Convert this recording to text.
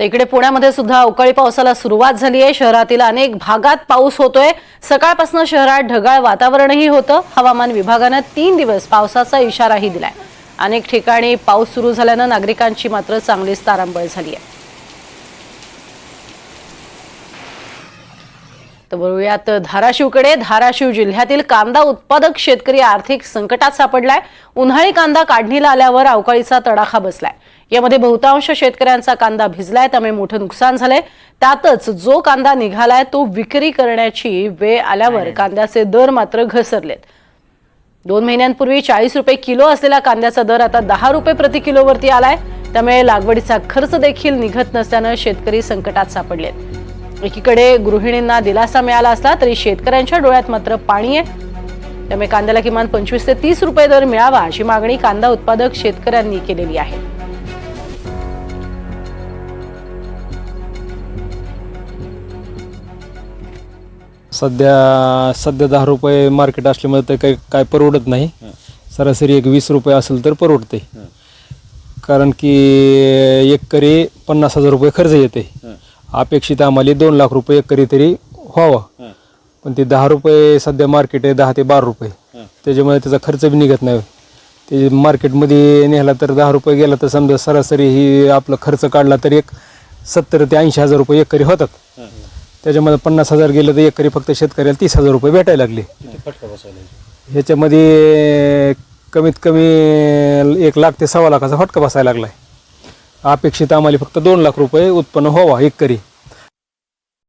तर इकडे पुण्यामध्ये सुद्धा अवकाळी पावसाला सुरुवात झाली आहे शहरातील अनेक भागात पाऊस होतोय. सकाळपासून शहरात ढगाळ वातावरणही होतं. हवामान विभागानं तीन दिवस पावसाचा इशाराही दिलाय. अनेक ठिकाणी पाऊस सुरू झाल्यानं नागरिकांची मात्र चांगलीच तारांबळ झाली आहे तर वळूयात धाराशिवकडे. धाराशिव जिल्ह्यातील कांदा उत्पादक शेतकरी आर्थिक संकटात सापडलाय. उन्हाळी कांदा काढणीला आल्यावर अवकाळीचा तडाखा बसलाय. यामध्ये बहुतांश शेतकऱ्यांचा कांदा भिजलाय त्यामुळे मोठं नुकसान झालंय. त्यातच जो कांदा निघालाय तो विक्री करण्याची वेळ आल्यावर कांद्याचे दर मात्र घसरलेत. दोन महिन्यांपूर्वी चाळीस रुपये किलो असलेला कांद्याचा दर आता दहा रुपये प्रति किलोवरती आलाय. त्यामुळे लागवडीचा खर्च देखील निघत नसल्यानं शेतकरी संकटात सापडलेत. एकीकडे गृहिणींना दिलासा मिळाला असला तरी शेतकऱ्यांच्या डोळ्यात मात्र पाणी आहे. त्यामुळे कांद्याला किमान पंचवीस ते तीस रुपये दर मिळावा अशी मागणी कांदा उत्पादक शेतकऱ्यांनी केलेली आहे. सध्या सध्या दहा रुपये मार्केट असल्यामुळे ते काही काय परवडत नाही. सरासरी एक वीस रुपये असेल तर परवडते. कारण की एकरी पन्नास हजार रुपये खर्च येते. अपेक्षित आम्हाला दोन लाख रुपये एकरी तरी व्हावा. पण ते दहा रुपये सध्या मार्केट आहे दहा ते बारा रुपये. त्याच्यामुळे त्याचा खर्च बी निघत नाही. ते मार्केटमध्ये नेला तर दहा रुपये गेला तर समजा सरासरी ही आपला खर्च काढला तर एक सत्तर ते ऐंशी हजार रुपये एकरी होतात. त्याच्यामध्ये पन्नास हजार गेलं तर एकरी फक्त शेतकऱ्याला तीस हजार रुपये भेटायला लागले. ह्याच्यामध्ये कमीत कमी एक लाख ते सव्वा लाखाचा फटका बसायला लागलाय. अपेक्षित आम्हाला फक्त दोन लाख रुपये उत्पन्न व्हावा एकरी.